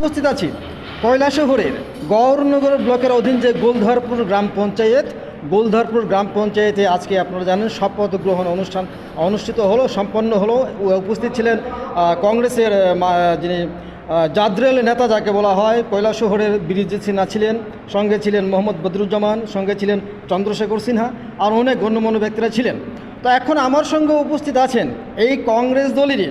উপস্থিত আছি। কয়লা শহরের গৌরনগর ব্লকের অধীন যে গোলধারপুর গ্রাম পঞ্চায়েত, গোলধারপুর গ্রাম পঞ্চায়েতে আজকে আপনারা জানেন শপথ গ্রহণ অনুষ্ঠান অনুষ্ঠিত হলো, সম্পন্ন হলো। উপস্থিত ছিলেন কংগ্রেসের যিনি জাদ্রেল নেতা যাকে বলা হয় কয়লা শহরের বিরিজিৎ সিনহা ছিলেন, সঙ্গে ছিলেন মোহাম্মদ বদরুজ্জামান, সঙ্গে ছিলেন চন্দ্রশেখর সিনহা, আর অনেক গণ্যমান্য ব্যক্তিরা ছিলেন। তো এখন আমার সঙ্গে উপস্থিত আছেন এই কংগ্রেস দলেরই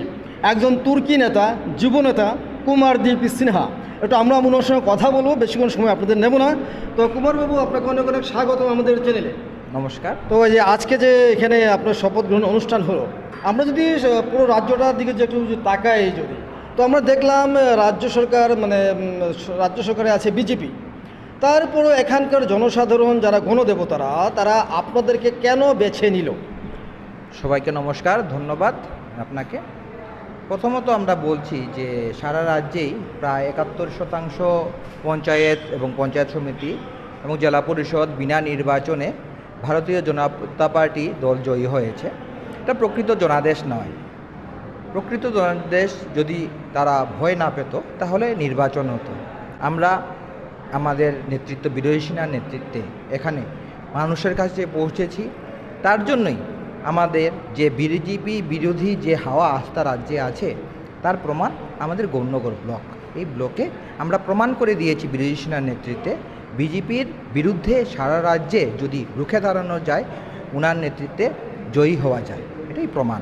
একজন তুর্কি নেতা, যুব নেতা কুমারদীপ সিনহা। একটু আমরা ওনার সঙ্গে কথা বলব বেশিক্ষণ সময় আপনাদের নেব না। তো কুমারবাবু আপনাকে অনেক অনেক স্বাগত আমাদের চ্যানেলে নমস্কার। তো এই যে আজকে যে এখানে আপনার শপথ গ্রহণ অনুষ্ঠান হলো আমরা যদি পুরো রাজ্যটার দিকে যে একটু তাকাই যদি তো আমরা দেখলাম রাজ্য সরকার মানে রাজ্য সরকারে আছে বিজেপি। তারপরও এখানকার জনসাধারণ যারা গণদেবতারা তারা আপনাদেরকে কেন বেছে নিল? সবাইকে নমস্কার ধন্যবাদ আপনাকে। প্রথমত আমরা বলছি যে সারা রাজ্যেই প্রায় একাত্তর শতাংশ পঞ্চায়েত এবং পঞ্চায়েত সমিতি এবং জেলা পরিষদ বিনা নির্বাচনে ভারতীয় জনতা পার্টি দল জয়ী হয়েছে। এটা প্রকৃত জনাদেশ নয়। প্রকৃত জনাদেশ যদি তারা ভয় না পেত, তাহলে নির্বাচন হতো। আমরা আমাদের নেতৃত্ব, বিরোধী সেনার নেতৃত্বে এখানে মানুষের কাছে পৌঁছেছি। তার জন্যই আমাদের যে বিজেপি বিরোধী যে হাওয়া আস্থা রাজ্যে আছে তার প্রমাণ আমাদের গৌরনগর ব্লক। এই ব্লকে আমরা প্রমাণ করে দিয়েছি বিরোধী সেনার নেতৃত্বে বিজেপির বিরুদ্ধে সারা রাজ্যে যদি রুখে দাঁড়ানো যায় উনার নেতৃত্বে জয়ী হওয়া যায়। এটাই প্রমাণ।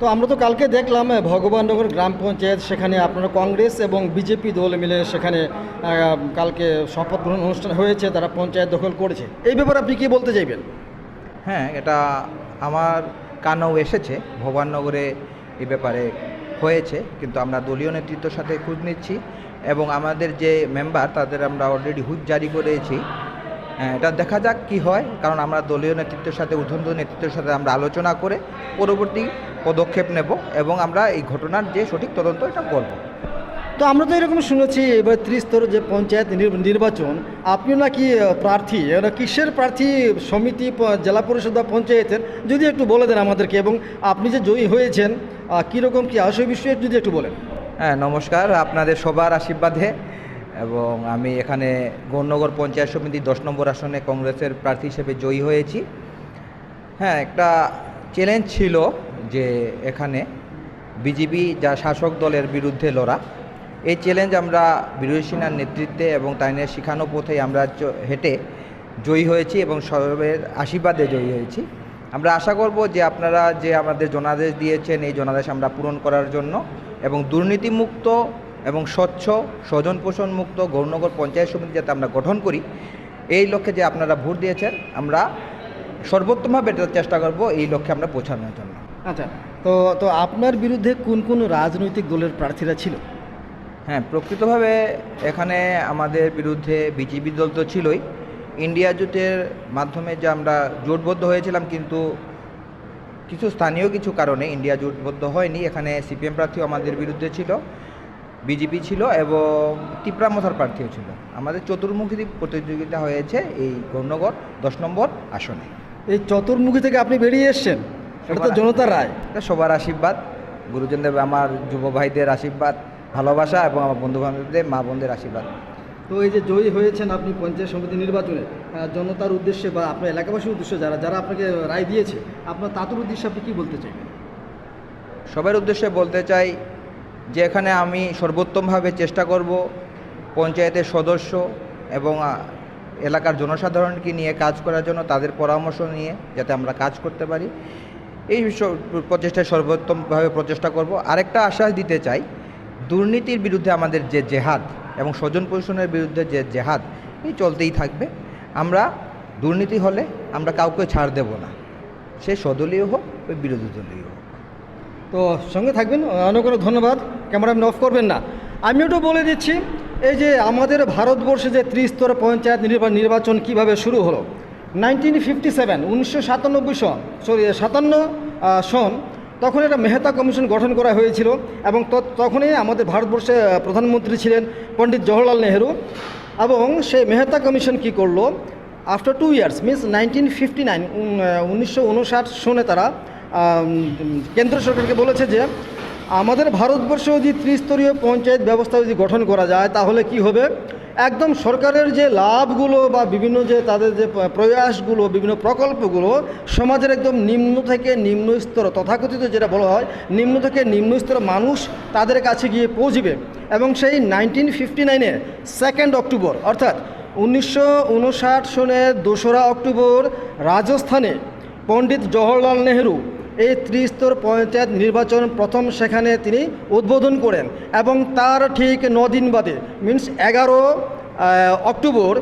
তো আমরা তো কালকে দেখলাম আহ, ভগবাননগর গ্রাম পঞ্চায়েত সেখানে আপনারা কংগ্রেস এবং বিজেপি দল মিলে সেখানে কালকে শপথ গ্রহণ অনুষ্ঠান হয়েছে তারা পঞ্চায়েত দখল করেছে। এই ব্যাপারে আপনি কি বলতে চাইবেন? হ্যাঁ এটা আমার কানেও এসেছে। ভবাননগরে এ ব্যাপারে হয়েছে কিন্তু আমরা দলীয় নেতৃত্বের সাথে খোঁজ নিচ্ছি এবং আমাদের যে মেম্বার তাদের আমরা অলরেডি হুজ জারি করেছি। হ্যাঁ, এটা দেখা যাক কি হয় কারণ আমরা দলীয় নেতৃত্বের সাথে ঊর্ধ্বতন নেতৃত্বের সাথে আমরা আলোচনা করে পরবর্তী পদক্ষেপ নেব এবং আমরা এই ঘটনার যে সঠিক তদন্ত এটা করব। তো আমরা তো এরকম শুনেছি, এবার ত্রিস্তর যে পঞ্চায়েত নির- নির্বাচন আপনি নাকি প্রার্থী কিসের প্রার্থী, সমিতি জেলা পরিষদ বা পঞ্চায়েতের? যদি একটু বলে দেন আমাদেরকে, এবং আপনি যে জয়ী হয়েছেন কীরকম কী আসল বিষয়ে যদি একটু বলেন। হ্যাঁ নমস্কার, আপনাদের সবার আশীর্বাদে, এবং আমি এখানে গৌরনগর পঞ্চায়েত সমিতি দশ নম্বর আসনে কংগ্রেসের প্রার্থী হিসেবে জয়ী হয়েছি। হ্যাঁ একটা চ্যালেঞ্জ ছিল যে এখানে বিজেপি, যা শাসক দলের বিরুদ্ধে লড়া এই চ্যালেঞ্জ আমরা বিরোধী সেনার নেতৃত্বে এবং তাইনের শিখানো পথে আমরা হেঁটে জয়ী হয়েছি এবং সবের আশীর্বাদে জয়ী হয়েছি। আমরা আশা করব যে আপনারা যে আমাদের জনাদেশ দিয়েছেন, এই জনাদেশ আমরা পূরণ করার জন্য এবং দুর্নীতিমুক্ত এবং স্বচ্ছ স্বজন পোষণ মুক্ত গৌরনগর পঞ্চায়েত সমিতি যাতে আমরা গঠন করি, এই লক্ষ্যে যে আপনারা ভোট দিয়েছেন, আমরা সর্বোত্তমভাবে এটা চেষ্টা করব এই লক্ষ্যে আমরা পৌঁছানোর জন্য। আচ্ছা তো তো আপনার বিরুদ্ধে কোন কোন রাজনৈতিক দলের প্রার্থীরা ছিল? হ্যাঁ প্রকৃতভাবে এখানে আমাদের বিরুদ্ধে বিজেপি দল তো ছিলই। ইন্ডিয়া জোটের মাধ্যমে যে আমরা জোটবদ্ধ হয়েছিলাম কিন্তু কিছু স্থানীয় কিছু কারণে ইন্ডিয়া জোটবদ্ধ হয়নি। এখানে সিপিএম প্রার্থীও আমাদের বিরুদ্ধে ছিল বিজেপি ছিল এবং তিপ্রামথার প্রার্থীও ছিল। আমাদের চতুর্মুখী প্রতিযোগিতা হয়েছে এই গৌরনগর দশ নম্বর আসনে। এই চতুর্মুখী থেকে আপনি বেরিয়ে এসছেন? এটা তো জনতার রায়। এটা সবার আশীর্বাদ। গুরুজনদেব আমার যুব ভাইদের আশীর্বাদ। ভালোবাসা এবং আমার বন্ধু বান্ধবদের মা বোনদের আশীর্বাদ। তো এই যে জয়ী হয়েছেন আপনি পঞ্চায়েত সমিতি নির্বাচনে জনতার উদ্দেশ্যে বা আপনার এলাকাবাসীর উদ্দেশ্যে যারা যারা আপনাকে রায় দিয়েছে আপনার তাদের উদ্দেশ্যে আপনি কী বলতে চাইবেন সবার উদ্দেশ্যে বলতে চাই যে এখানে আমি সর্বোত্তমভাবে চেষ্টা করব পঞ্চায়েতের সদস্য এবং এলাকার জনসাধারণকে নিয়ে কাজ করার জন্য তাদের পরামর্শ নিয়ে যাতে আমরা কাজ করতে পারি। এই প্রচেষ্টায় সর্বোত্তমভাবে প্রচেষ্টা করব। আরেকটা আশ্বাস দিতে চাই দুর্নীতির বিরুদ্ধে আমাদের যে জেহাদ এবং স্বজন পোষণের বিরুদ্ধে যে জেহাদ, এই চলতেই থাকবে। আমরা দুর্নীতি হলে আমরা কাউকে ছাড় দেব না। সে সদলীয় হোক, ওই বিরোধী দলীয় হোক। তো সঙ্গে থাকবেন অনেক অনেক ধন্যবাদ, ক্যামেরাম্যান অফ করবেন না। আমি একটু বলে দিচ্ছি, এই যে আমাদের ভারতবর্ষে যে ত্রিস্তর পঞ্চায়েত নির্বা- নির্বাচন কীভাবে শুরু হলো? নাইনটিন ফিফটি সেভেন, উনিশশো সাতানব্বই সন, সরি, সাতান্ন সন তখন একটা মেহতা কমিশন গঠন করা হয়েছিল এবং তখনই আমাদের ভারতবর্ষে প্রধানমন্ত্রী ছিলেন পণ্ডিত জওহরলাল নেহরু এবং সেই মেহতা কমিশন কি করল? After two years means nineteen fifty nine উনিশশো উনষাট সনে তারা কেন্দ্র সরকারকে বলেছে যে, আমাদের ভারতবর্ষে যদি ত্রিস্তরীয় পঞ্চায়েত ব্যবস্থা যদি গঠন করা যায়, তাহলে কি হবে? একদম সরকারের যে লাভগুলো বা বিভিন্ন যে তাদের যে প্রয়াসগুলো, বিভিন্ন প্রকল্পগুলো, সমাজের একদম নিম্ন থেকে নিম্ন স্তর, তথাকথিত যেটা বলা হয়, নিম্ন থেকে নিম্ন স্তর মানুষ তাদের কাছে গিয়ে পৌঁছবে। এবং সেই নাইনটিন ফিফটি নাইনের সেকেন্ড অক্টোবর অর্থাৎ উনিশশো উনষাট সনের দোসরা অক্টোবর রাজস্থানে পণ্ডিত জওহরলাল নেহরু এই ত্রিস্তর পঞ্চায়েত নির্বাচন প্রথম সেখানে তিনি উদ্বোধন করেন এবং তার ঠিক নদিন বাদে মিনস এগারো অক্টোবর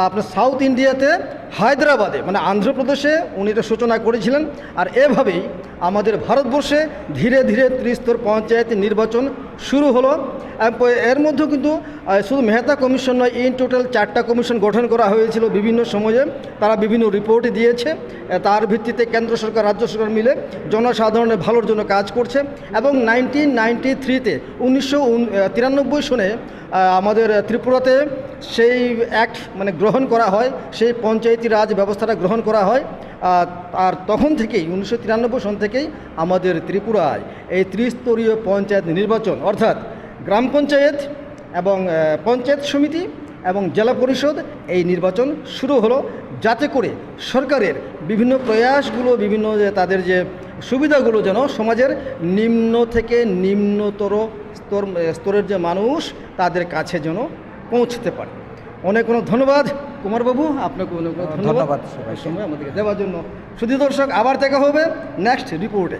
আপনার সাউথ ইন্ডিয়াতে হায়দ্রাবাদে মানে অন্ধ্রপ্রদেশে উনি এটা সূচনা করেছিলেন। আর এভাবেই আমাদের ভারতবর্ষে ধীরে ধীরে ত্রিস্তর পঞ্চায়েত নির্বাচন শুরু হলো। এর- এর মধ্যেও কিন্তু শুধু মেহতা কমিশন নয়, ইন টোটাল চারটা কমিশন গঠন করা হয়েছিল বিভিন্ন সময়ে। তারা বিভিন্ন রিপোর্ট দিয়েছে। তার ভিত্তিতে কেন্দ্র সরকার, রাজ্য সরকার মিলে জনসাধারণের ভালোর জন্য কাজ করছে। এবং নাইনটিন নাইনটি থ্রিতে, উনিশশো তিরানব্বই সনে আমাদের ত্রিপুরাতে সেই অ্যাক্ট মানে গ্রহণ করা হয়। সেই পঞ্চায়েতি রাজ ব্যবস্থাটা গ্রহণ করা হয় আর তখন থেকেই, উনিশশো তিরানব্বই সন থেকেই আমাদের ত্রিপুরায় এই ত্রিস্তরীয় পঞ্চায়েত নির্বাচন, অর্থাৎ গ্রাম পঞ্চায়েত এবং পঞ্চায়েত সমিতি এবং জেলা পরিষদ এই নির্বাচন শুরু হলো। যাতে করে সরকারের বিভিন্ন প্রয়াসগুলো, বিভিন্ন যে তাদের যে সুবিধাগুলো যেন সমাজের নিম্ন থেকে নিম্নতর স্তর, স্তরের যে মানুষ, তাদের কাছে যেন পৌঁছতে পারে। অনেক অনেক ধন্যবাদ। কুমারবাবু আপনাকে অনেক অনেক ধন্যবাদ। সময় আমাদেরকে দেওয়ার জন্য। শুধু দর্শক আবার দেখা হবে নেক্সট রিপোর্টে।